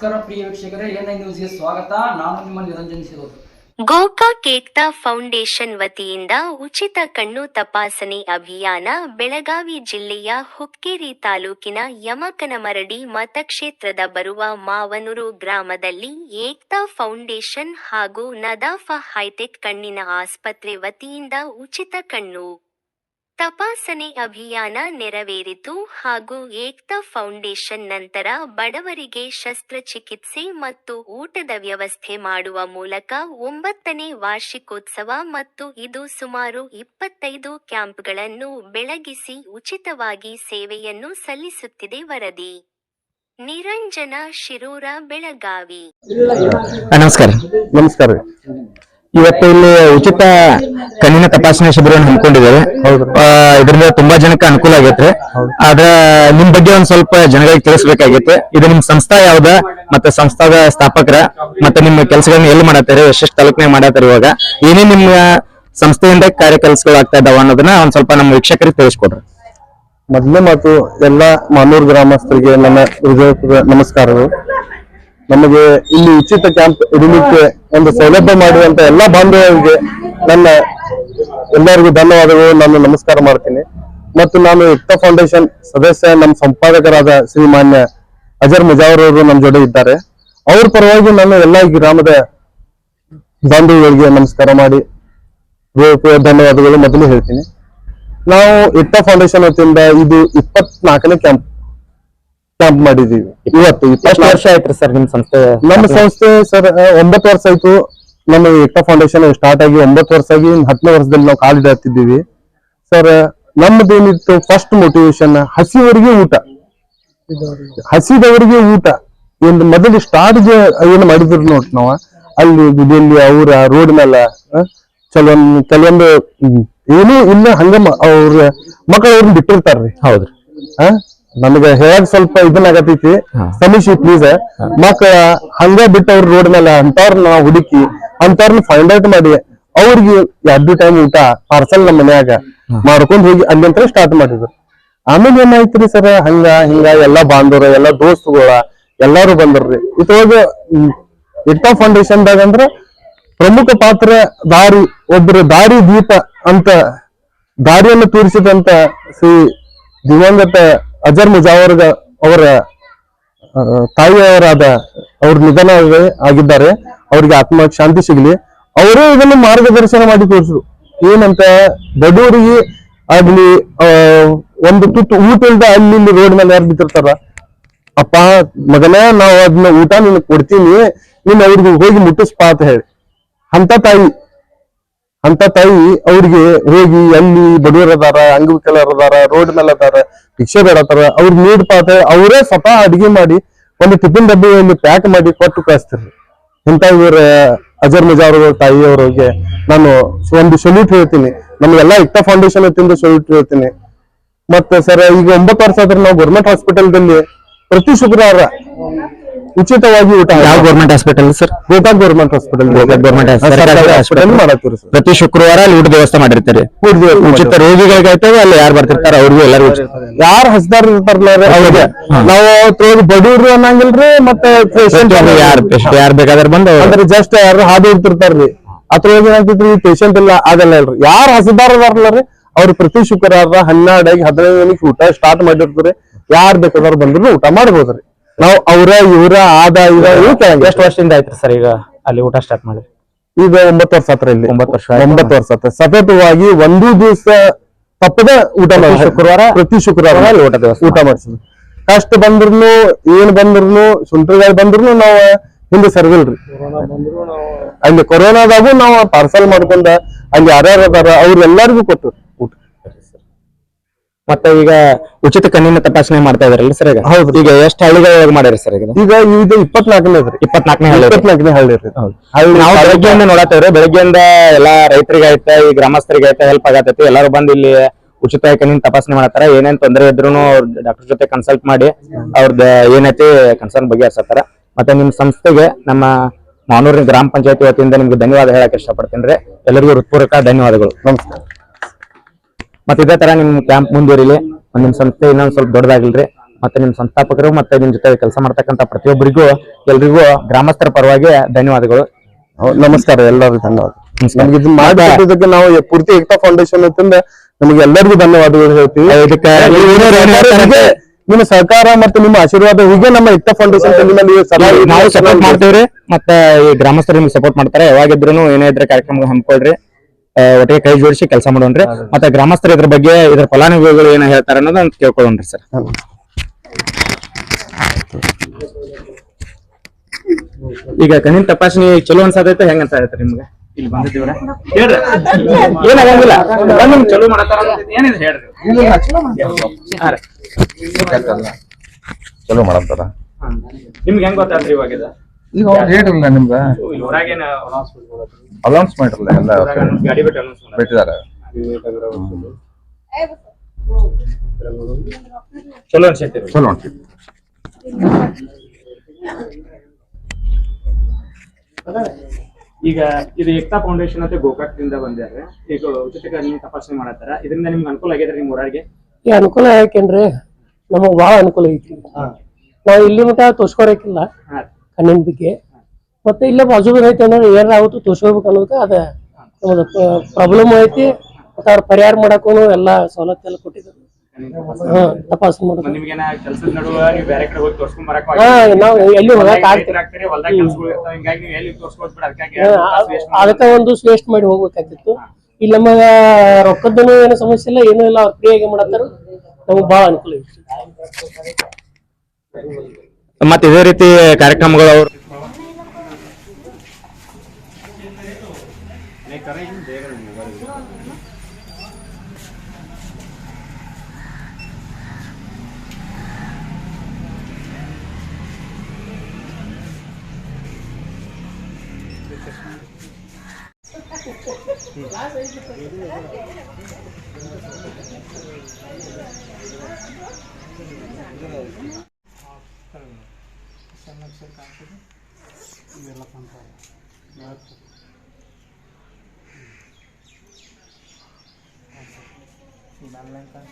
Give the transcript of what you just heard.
ನಮಸ್ಕಾರ ಪ್ರಿಯ ವೀಕ್ಷಕರೇ N I ನ್ಯೂಸ್ಗೆ ಸ್ವಾಗತ. ನಾನು ನಿಮ್ಮ ನಿರಂಜನ್ ಸಿರೋದು ಗೋಕಾ ಕೇಕ್ತಾ ಫೌಂಡೇಶನ್ ವತಿಯಿಂದ ಉಚಿತ ಕಣ್ಣು ತಪಾಸಣೆ ಅಭಿಯಾನ ಬೆಳಗಾವಿ ಜಿಲ್ಲೆಯ ಹುಕ್ಕೇರಿ ತಾಲೂಕಿನ ಯಮಕನಮರಡಿ ಮತಕ್ಷೇತ್ರದ ಬರುವ ಮಾವನೂರು ಗ್ರಾಮದಲ್ಲಿ ಏಕ್ತಾ ಫೌಂಡೇಶನ್ ಹಾಗೂ ನದಾಫ ಹೈಟೆಕ್ ಕಣ್ಣಿನ ಆಸ್ಪತ್ರೆ ವತಿಯಿಂದ ಉಚಿತ ಕಣ್ಣು ತಪಾಸಣೆ ಅಭಿಯಾನ ನೆರವೇರಿತು ಹಾಗೂ ಏಕ್ತಾ ಫೌಂಡೇಶನ್ ನಂತರ ಬಡವರಿಗೆ ಶಸ್ತ್ರಚಿಕಿತ್ಸೆ ಮತ್ತು ಊಟದ ವ್ಯವಸ್ಥೆ ಮಾಡುವ ಮೂಲಕ ಒಂಬತ್ತನೇ ವಾರ್ಷಿಕೋತ್ಸವ ಮತ್ತು ಇದು ಸುಮಾರು ಇಪ್ಪತ್ತೈದು ಕ್ಯಾಂಪ್ಗಳನ್ನು ಬೆಳಗಿಸಿ ಉಚಿತವಾಗಿ ಸೇವೆಯನ್ನು ಸಲ್ಲಿಸುತ್ತಿದೆ ವರದಿ. ನಿರಂಜನ ಶಿರೂರ ಬೆಳಗಾವಿ. ನಮಸ್ಕಾರ. ನಮಸ್ಕಾರ. ಇವತ್ತು ಇಲ್ಲಿ ಉಚಿತ ಕಣ್ಣಿನ ತಪಾಸಣೆ ಶಿಬಿರವನ್ನು ಹಮ್ಮಿಕೊಂಡಿದ್ದೇವೆ. ಇದರಿಂದ ತುಂಬಾ ಜನಕ್ಕೆ ಅನುಕೂಲ ಆಗೈತ್ರಿ ಆದ್ರ ನಿಮ್ ಬಗ್ಗೆ ಒಂದ್ ಸ್ವಲ್ಪ ಜನಗಳಿಗೆ ತಿಳಿಸಬೇಕಾಗಿತ್ತು ಇದು ನಿಮ್ ಸಂಸ್ಥಾ ಯಾವ್ದ? ಮತ್ತೆ ಸಂಸ್ಥಾದ ಸ್ಥಾಪಕರ ಮತ್ತೆ ನಿಮ್ಮ ಕೆಲಸಗಳನ್ನ ಎಲ್ಲಿ ಮಾಡತ್ತಾರೆ? ಯಶಸ್ ತಾಲೂಕಿನಾಗ ಮಾಡತ್ತಾರೆ ಇವಾಗ? ಏನೇ ನಿಮ್ಮ ಸಂಸ್ಥೆಯಿಂದ ಕಾರ್ಯ ಕೆಲಸಗಳು ಆಗ್ತಾ ಇದಾವ ಅನ್ನೋದನ್ನ ಒಂದ್ ಸ್ವಲ್ಪ ನಮ್ಮ ವೀಕ್ಷಕರಿಗೆ ತಿಳಿಸ್ಕೊಡ್ರಿ. ಮೊದಲನೇ ಮಾತು ಎಲ್ಲಾ ಮಾನೂರು ಗ್ರಾಮಸ್ಥರಿಗೆ ನನ್ನ ಹೃದಯ ನಮಸ್ಕಾರಗಳು. ನಮಗೆ ಇಲ್ಲಿ ಉಚಿತ ಕ್ಯಾಂಪ್ ಇಡಲಿಕ್ಕೆ ಒಂದು ಸೌಲಭ್ಯ ಮಾಡುವಂತ ಎಲ್ಲಾ ಬಾಂಧವರಿಗೆ ನನ್ನ ಎಲ್ಲರಿಗೂ ಧನ್ಯವಾದಗಳು. ನಾನು ನಮಸ್ಕಾರ ಮಾಡ್ತೀನಿ. ಮತ್ತು ನಾನು ಯುಕ್ತ ಫೌಂಡೇಶನ್ ಸದಸ್ಯ, ನಮ್ಮ ಸಂಪಾದಕರಾದ ಶ್ರೀಮಾನ್ಯ ಅಜರ್ ಮುಜಾವರ್ ಅವರು ನಮ್ಮ ಜೊತೆ ಇದ್ದಾರೆ. ಅವ್ರ ಪರವಾಗಿ ನಾನು ಎಲ್ಲ ಗ್ರಾಮದ ಬಾಂಧವರಿಗೆ ನಮಸ್ಕಾರ ಮಾಡಿ ಧನ್ಯವಾದಗಳು ಮೊದಲು ಹೇಳ್ತೀನಿ. ನಾವು ಇಟ್ಟ ಫೌಂಡೇಶನ್ ವತಿಯಿಂದ ಇದು ಇಪ್ಪತ್ನಾಲ್ಕನೇ ಕ್ಯಾಂಪ್ ಕ್ಯಾಂಪ್ ಮಾಡಿದೀವಿ ಇವತ್ತು ಎಷ್ಟು ವರ್ಷ ಆಯ್ತ್ರಿ ಸರ್ ನಿಮ್ ಸಂಸ್ಥೆ? ನಮ್ಮ ಸಂಸ್ಥೆ ಸರ್ ಒಂಬತ್ತು ವರ್ಷ ಆಯ್ತು. ನಮ್ಮ ಏಕ್ತಾ ಫೌಂಡೇಶನ್ ಸ್ಟಾರ್ಟ್ ಆಗಿ ಒಂಬತ್ತು ವರ್ಷ ಆಗಿ ಹತ್ತನೇ ವರ್ಷದಲ್ಲಿ ನಾವು ಕಾಲಿಡಾಡ್ತಿದ್ದೀವಿ ಸರ್ ನಮ್ಮದೇನಿತ್ತು ಫಸ್ಟ್ ಮೋಟಿವೇಶನ್ ಹಸಿವರಿಗೆ ಊಟ. ಹಸಿದವರಿಗೆ ಊಟ. ಒಂದು ಮೊದಲು ಸ್ಟಾರ್ಟ್ ಏನು ಮಾಡಿದ್ರು ನೋಡ್ರಿ ನಾವು. ಅಲ್ಲಿ ಗುಡಿಯಲ್ಲಿ ಅವರ ರೋಡ್ ಮೇಲ ಕೆಲವೊಂದು ಕೆಲವೊಂದು ಏನೂ ಇಲ್ಲ ಹಂಗ ಮ- ಅವ್ರ ಮಕ್ಕಳು ಅವ್ರನ್ನ ಬಿಟ್ಟಿರ್ತಾರ್ರಿ. ಹೌದ್ರಿ. ಆ? ನಮಗ ಹೇಳಕ್ ಸ್ವಲ್ಪ ಇದನ್ನ ಆಗತೈತಿ. ಸಮೀಶಿ ಪ್ಲೀಸ್ ಮಕ್ಕಳ ಹಂಗ ಬಿಟ್ಟು ಅವ್ರ ರೋಡ್ ಮೇಲೆ ಅಂತವ್ರನ್ನ ನಾವು ಹುಡುಕಿ ಅಂತವ್ರನ್ನ ಫೈಂಡ್ ಔಟ್ ಮಾಡಿ ಅವ್ರಿಗೆ ಎರಡು ಟೈಮ್ ಊಟ ಪಾರ್ಸಲ್ ನಮ್ಮ ಮನ್ಯಾಗ ಮಾಡ್ಕೊಂಡ್ ಹೋಗಿ ಅಲ್ಲಿಂತ ಸ್ಟಾರ್ಟ್ ಮಾಡಿದ್ರು. ಆಮೇಲೆ ಏನಾಯ್ತ್ರಿ ಸರ್ ಹಂಗ ಹಿಂಗ ಎಲ್ಲಾ ಬಾಂಧವ್ರ ಎಲ್ಲಾ ದೋಸ್ತುಗಳ ಎಲ್ಲಾರು ಬಂದ್ರಿ ಇದ್ರೊಳಗ ಇಟ್ಟ ಫೌಂಡೇಶನ್ದಾಗ ಅಂದ್ರ ಪ್ರಮುಖ ಪಾತ್ರ ದಾರಿ ಒಬ್ರು ದಾರಿ ದೀಪ ಅಂತ ದಾರಿಯನ್ನು ತೋರಿಸಿದಂತ ಶ್ರೀ ದಿವಂಗತ ಅಜರ್ ಮುಜಾವರ್ ಅವರ ತಾಯಿಯವರಾದ ಅವ್ರ ನಿಧನ ಆಗಿದ್ದಾರೆ. ಅವ್ರಿಗೆ ಆತ್ಮ ಶಾಂತಿ ಸಿಗಲಿ. ಅವರು ಇದನ್ನು ಮಾರ್ಗದರ್ಶನ ಮಾಡಿ ತೋರಿಸಿದ್ರು. ಏನಂತ, ಬಡವರಿಗೆ ಆಗ್ಲಿ ಒಂದು ತುತ್ತು ಊಟ ಇಲ್ದ ಅಲ್ಲಿ ಇಲ್ಲಿ ರೋಡ್ ಮೇಲೆ ಯಾರು ಬಿದ್ದಿರ್ತಾರ ಅಪ್ಪ, ಮಗನೇ, ನಾವು ಅದನ್ನ ಊಟ ನಿನ್ ಕೊಡ್ತೀನಿ. ನೀನ್ ಅವ್ರಿಗೆ ಹೋಗಿ ಮುಟ್ಟಿಸ್ಪಾ ಅಂತ ಹೇಳಿ. ಅಂತ ತಾಯಿ. ಅಂತ ತಾಯಿ ಅವ್ರಿಗೆ ಹೋಗಿ ಅಲ್ಲಿ ಬಡವರು ಅದಾರ ಅಂಗವಿಕಲರು ಅದಾರ ರೋಡ್ ಮೇಲೆ ಅದಾರ ಭಿಕ್ಷೆ ಬೇಡತಾರ ಅವ್ರ ನೀಡ್ಪಾತ ಅವರೇ ಸ್ವತಃ ಅಡಿಗೆ ಮಾಡಿ ಒಂದು ಟಿಫಿನ್ ಒಂದು ಪ್ಯಾಕ್ ಮಾಡಿ ಕೊಟ್ಟು ಕಳಿಸ್ತಿರ್ರಿ ಇಂಥ ಇವ್ರ, ಅಜರ್ ತಾಯಿ ತಾಯಿಯವರಿಗೆ ನಾನು ಒಂದು ಸೊಲ್ಯೂಟ್ ಹೇಳ್ತೀನಿ. ನಮ್ಗೆಲ್ಲ ಇಟ್ಟ ಫೌಂಡೇಶನ್ ವತಿಯಿಂದ ಸೊಲ್ಯೂಟ್ ಹೇಳ್ತೀನಿ. ಮತ್ತೆ ಸರ್ ಈಗ ಒಂಬತ್ತು ವರ್ಷ ಆದ್ರೆ ನಾವು ಗೌರ್ಮೆಂಟ್ ಹಾಸ್ಪಿಟಲ್ದಲ್ಲಿ ಪ್ರತಿ ಶುಕ್ರವಾರ ಉಚಿತವಾಗಿ ಊಟ ಯಾವ government hospital sir? Gokak government hospital Gokak ಸರ್ಕಾರಿ ಹಾಸ್ಪಿಟಲ್ hospital. ಮಾಡತ್ತೀರಿ ಸರ್. ಪ್ರತಿ ಶುಕ್ರವಾರ ಅಲ್ಲಿ ಊಟದ ವ್ಯವಸ್ಥೆ ಮಾಡಿರ್ತಾರೆ? ಉಚಿತ ರೋಗಿಗಳಿಗಾಯ್ತವೆ ಅಲ್ಲಿ ಯಾರು ಬರ್ತಿರ್ತಾರ? ಅವ್ರಿಗೂ ಎಲ್ಲರೂ. ಯಾರು ಹಸ್ದಾರ ಇರ್ತಾರಲ್ಲ ಅವ್ರಿಗೆ. ನಾವು ಬಡವ್ರು ಅನ್ನಂಗಿಲ್ರಿ ಮತ್ತೆ ಪೇಷಂಟ್ ಯಾರು ಪೇಷಂಟ್ ಯಾರು ಬೇಕಾದ್ರೆ ಬಂದು ಅಂದ್ರೆ ಜಸ್ಟ್ ಯಾರು ಹಾದು ಇರ್ತಿರ್ತಾರ್ರಿ ಅದ್ರೊಳಗೆ ಏನಾಗ್ತೈತ್ರಿ ಪೇಷಂಟ್ ಇಲ್ಲ ಆಗಲ್ಲ ಯಾರ್ ಯಾರು ಹಸದಾರ ಅದಾರಲ್ಲ ರೀ ಅವ್ರು ಪ್ರತಿ ಶುಕ್ರವಾರ ಹನ್ನೆರಡಾಗಿ ಹದಿನೈದು ಊಟ ಸ್ಟಾರ್ಟ್ ಮಾಡಿರ್ತಾರೆ. ಯಾರ್ ಬೇಕಾದ್ರೂ ಬಂದ್ರು ಊಟ ಮಾಡ್ಬೋದ್ರಿ. ನಾವು ಅವ್ರ ಇವ್ರ ಆದ ಇದ ಇವು ಕೇಳಂಗಿಲ್ಲ. ಎಷ್ಟು ವರ್ಷದಿಂದ ಆಯ್ತು ಸರ್ ಈಗ ಅಲ್ಲಿ ಊಟ ಸ್ಟಾರ್ಟ್ ಮಾಡಿ ಈಗ ಒಂಬತ್ತು ವರ್ಷ ಹತ್ರ ಇಲ್ಲಿ. ಒಂಬತ್ತು ವರ್ಷ ಆಯ್ತು. ಒಂಬತ್ತು ವರ್ಷ ಹತ್ರ ಸತತವಾಗಿ ಒಂದು ದಿವಸ ತಪ್ಪದ ಊಟ ಮಾಡಿ ಶುಕ್ರವಾರ ಪ್ರತಿ ಶುಕ್ರವಾರ ಅಲ್ಲಿ ಊಟ ದಿವಸ ಊಟ ಮಾಡಿಸಿದ್ವಿ ಕಷ್ಟ ಬಂದ್ರು ಏನ್ ಬಂದ್ರು ಸುಂಟ್ರಗಾಯಿ ಬಂದ್ರು ನಾವು ಹಿಂದೆ ಸರಿದಿಲ್ರಿ. ಅಲ್ಲಿ ಕೊರೋನಾದಾಗೂ ನಾವು ಪಾರ್ಸಲ್ ಮಾಡ್ಕೊಂಡ ಅಲ್ಲಿ ಯಾರ್ಯಾರು ಅದಾರ ಅವ್ರೆಲ್ಲರಿಗೂ ಕೊಟ್ಟು ಮತ್ತೆ ಈಗ ಉಚಿತ ಕಣ್ಣಿನ ತಪಾಸಣೆ ಮಾಡ್ತಾ ಇದಾರಲ್ಲ ಸರ್ ಈಗ? ಹೌದು. ಈಗ ಎಷ್ಟು ಹಳ್ಳಿಗಳೊಳಗೆ ಮಾಡ್ಯಾರ ಸರ್ ಈಗ? ಈಗ ಇದು ಇಪ್ಪತ್ನಾಲ್ಕನೇ ಅದ್ರಿ ಇಪ್ಪತ್ನಾಲ್ಕನೇ ಹಳ್ಳಿ ಇಪ್ಪತ್ನಾಲ್ಕನೇ ಹಳ್ಳಿ ರೀ. ಹಳ್ಳಿ ನಾವು ಬೆಳಗ್ಗೆಯಿಂದ ನೋಡತ್ತೇವ್ರಿ ಬೆಳಗ್ಗೆಯಿಂದ ಎಲ್ಲಾ ರೈತರಿಗೆ ಆಯ್ತಾ ಈ ಗ್ರಾಮಸ್ಥರಿಗೆ ಆಯ್ತಾ ಹೆಲ್ಪ್ ಆಗತೈತಿ. ಎಲ್ಲರೂ ಬಂದು ಇಲ್ಲಿ ಉಚಿತ ಕಣ್ಣಿನ ತಪಾಸಣೆ ಮಾಡತ್ತಾರ ಏನೇನ್ ತೊಂದರೆ ಇದ್ರು ಡಾಕ್ಟರ್ ಜೊತೆ ಕನ್ಸಲ್ಟ್ ಮಾಡಿ ಅವ್ರದ್ದು ಏನೈತಿ ಕನ್ಸರ್ನ್ ಬಗೆಹರಿಸತ್ತಾರ ಮತ್ತೆ ನಿಮ್ ಸಂಸ್ಥೆಗೆ ನಮ್ಮ ಮಾನೂರಿನ ಗ್ರಾಮ ಪಂಚಾಯತಿ ವತಿಯಿಂದ ನಿಮ್ಗೆ ಧನ್ಯವಾದ ಹೇಳಕ್ ಇಷ್ಟಪಡ್ತೀನಿ ರೀ. ಎಲ್ಲರಿಗೂ ಹೃತ್ಪೂರ್ವಕ ಧನ್ಯವಾದಗಳು. ನಮಸ್ಕಾರ. ಮತ್ತೆ ಇದೇ ತರ ನಿಮ್ ಕ್ಯಾಂಪ್ ಮುಂದುವರಿಲಿ ನಿಮ್ ಸಂಸ್ಥೆ ಇನ್ನೊಂದ್ ಸ್ವಲ್ಪ ದೊಡ್ಡದಾಗಿಲ್ರಿ ಮತ್ತೆ ನಿಮ್ ಸಂಸ್ಥಾಪಕರು ಮತ್ತೆ ನಿಮ್ ಜೊತೆ ಕೆಲಸ ಮಾಡ್ತಕ್ಕಂತ ಪ್ರತಿಯೊಬ್ಬರಿಗೂ ಎಲ್ರಿಗೂ ಗ್ರಾಮಸ್ಥರ ಪರವಾಗಿ ಧನ್ಯವಾದಗಳು. ನಮಸ್ಕಾರ ಎಲ್ಲರಿಗೂ ಧನ್ಯವಾದ. ನಮ್ಗೆ ಇದನ್ನ ಮಾಡಿದ್ದಕ್ಕೆ ನಾವು ಪೂರ್ತಿ ಏಕ್ತಾ ಫೌಂಡೇಶನ್ ಅಂತಂದ ನಮಗೆ ಎಲ್ಲರಿಗೂ ಧನ್ಯವಾದಗಳು ಹೇಳ್ತೀವಿ. ನಿಮ್ಮ ಸಹಕಾರ ಮತ್ತು ನಿಮ್ಮ ಆಶೀರ್ವಾದ ಹೀಗೆ ನಮ್ಮ ಏಕತಾ ಫೌಂಡೇಶನ್ ನಾವು ಸಪೋರ್ಟ್ ಮಾಡ್ತೇವ್ರಿ ಮತ್ತೆ ಈ ಗ್ರಾಮಸ್ಥರು ನಿಮ್ಗೆ ಸಪೋರ್ಟ್ ಮಾಡ್ತಾರೆ. ಯಾವಾಗಿದ್ರು ಏನೇ ಇದ್ರೆ ಕಾರ್ಯಕ್ರಮ ಹಮ್ಮಿಕೊಳ್ರಿ. ಒಟ್ಟಿಗೆ ಕೈ ಜೋಡಿಸಿ ಕೆಲಸ ಮಾಡೋಣ್ರಿ. ಮತ್ತೆ ಗ್ರಾಮಸ್ಥರು ಇದ್ರ ಬಗ್ಗೆ ಇದ್ರ ಫಲಾನುಭವಿಗಳು ಏನ ಹೇಳ್ತಾರೆ ಅನ್ನೋದನ್ನ ಕೇಳ್ಕೊಳ್ಳೋಣ್ರಿ ಸರ್. ಈಗ ಕಣ್ಣಿನ ತಪಾಸಣೆ ಚಲೋ ಅನ್ಸಾದೈತೆ ಹೆಂಗ ಅನ್ಸಾದೈತೆ ನಿಮ್ಗೆ? ಇಲ್ಲಿ ಬಂದಿದ್ದೀವ್ರ ಹೇಳ್ರಿ. ಏನಾಗಂಗಿಲ್ಲ ನಿಮ್ ಚಲೋ ಮಾಡತ್ತಾರ ಏನಿದೆ ಹೇಳ್ರಿ. ಚಲೋ ಮಾಡಂತಾರ. ನಿಮ್ಗೆ ಹೆಂಗ್ ಗೊತ್ತಾತ್ರಿ ಇವಾಗ? ಈಗ ಅವ್ರು ಹೇಳಿರಲ್ಲ ನಿಮ್ಗ? ಅಲೌನ್ಸ್ ಮಾಡಿರಲ್ಲ ಎಲ್ಲ. ಬಿಟ್ಟಿದ್ದಾರೆ. ಚಲೋ ಅನ್ಸೈತಿ ಚಲೋ ಅನ್ಸೈತಿ. ಈಗ ಇದು ಏಕ್ತಾ ಫೌಂಡೇಶನ್ ಅಂತ ಗೋಕಾಕ್ದಿಂದ ಬಂದ್ಯಾರ ಈಗ ಉಚಿತ ನಿಮ್ಗೆ ತಪಾಸಣೆ ಮಾಡತ್ತಾರ. ಇದರಿಂದ ನಿಮ್ಗೆ ಅನುಕೂಲ ಆಗ್ಯದ್ರಿ ನಿಮ್ ಊರಾಗೆ ಈ ಅನುಕೂಲ ಯಾಕೆಂದ್ರೆ ನಮಗ್ ಬಹಳ ಅನುಕೂಲ ಐತಿ ನಾವ್ ಇಲ್ಲಿ ಮಟ್ಟ ತೋರ್ಸ್ಕೊರಕಿಲ್ಲ ಹಾ. ಕಣ್ಣಿನ ಬಗ್ಗೆ ಮತ್ತೆ ಇಲ್ಲ ಬಾಜು ಐತಿ ಅಂದ್ರೆ ಏನಾರ ಆಗುತ್ತೋ ತೋರ್ಸ್ಕೋಬೇಕು ಅನ್ನೋದಕ್ಕೆ ಅದ ನಮ್ದು ಪ್ರಾಬ್ಲಮ್ ಐತಿ. ಮತ್ತೆ ಅವ್ರ ಪರಿಹಾರ ಮಾಡಕ್ಕೂ ಎಲ್ಲ ಸವಲತ್ತು ಎಲ್ಲ ಕೊಟ್ಟಿದ್ರು ಹಾ ತಪಾಸಣೆ ಮಾಡೋದು. ನಿಮ್ಗೇನ ಕೆಲಸದ ನಡುವ ನೀವು ಬೇರೆ ಕಡೆ ಹೋಗಿ ತೋರ್ಸ್ಕೊಂಡ್ ಬರಕ್ ಹಾ ನಾವು ಎಲ್ಲಿ ಹೋಗಕ್ ಆಗ್ತಿಲ್ಲ ಆಗ್ತೀರಿ ಹೊಲ್ದಾಗ ಕೆಲ್ಸಗಳು ಇರ್ತಾವ. ಹಿಂಗಾಗಿ ನೀವು ಎಲ್ಲಿ ತೋರ್ಸ್ಕೊದ್ ಬಿಡ ಅದಕ್ಕಾಗಿ ಅದಕ್ಕ ಒಂದು ವೇಸ್ಟ್ ಮಾಡಿ ಹೋಗ್ಬೇಕಾಗಿತ್ತು. ಇಲ್ಲಿ ನಮಗ ರೊಕ್ಕದನು ಏನು ಸಮಸ್ಯೆ ಇಲ್ಲ ಏನೂ ಇಲ್ಲ ಫ್ರೀ ಆಗಿ ಮಾಡತ್ತಾರ. ನಮಗ್ ಬಹಳ ಅನುಕೂಲ ಐತಿ ಮತ್ತೆ ಇದೇ ರೀತಿ ಕಾರ್ಯಕ್ರಮಗಳು ಅವರು ಕಾಣ್ತದೆ ಇವೆಲ್ಲ ಕೊಂತಾರೆ ಇವತ್ತು ಹ್ಞೂ ಹಾಂ ಸರ್ ಈಗ ಆನ್ಲೈನ್ ಕಾಣ್ತದೆ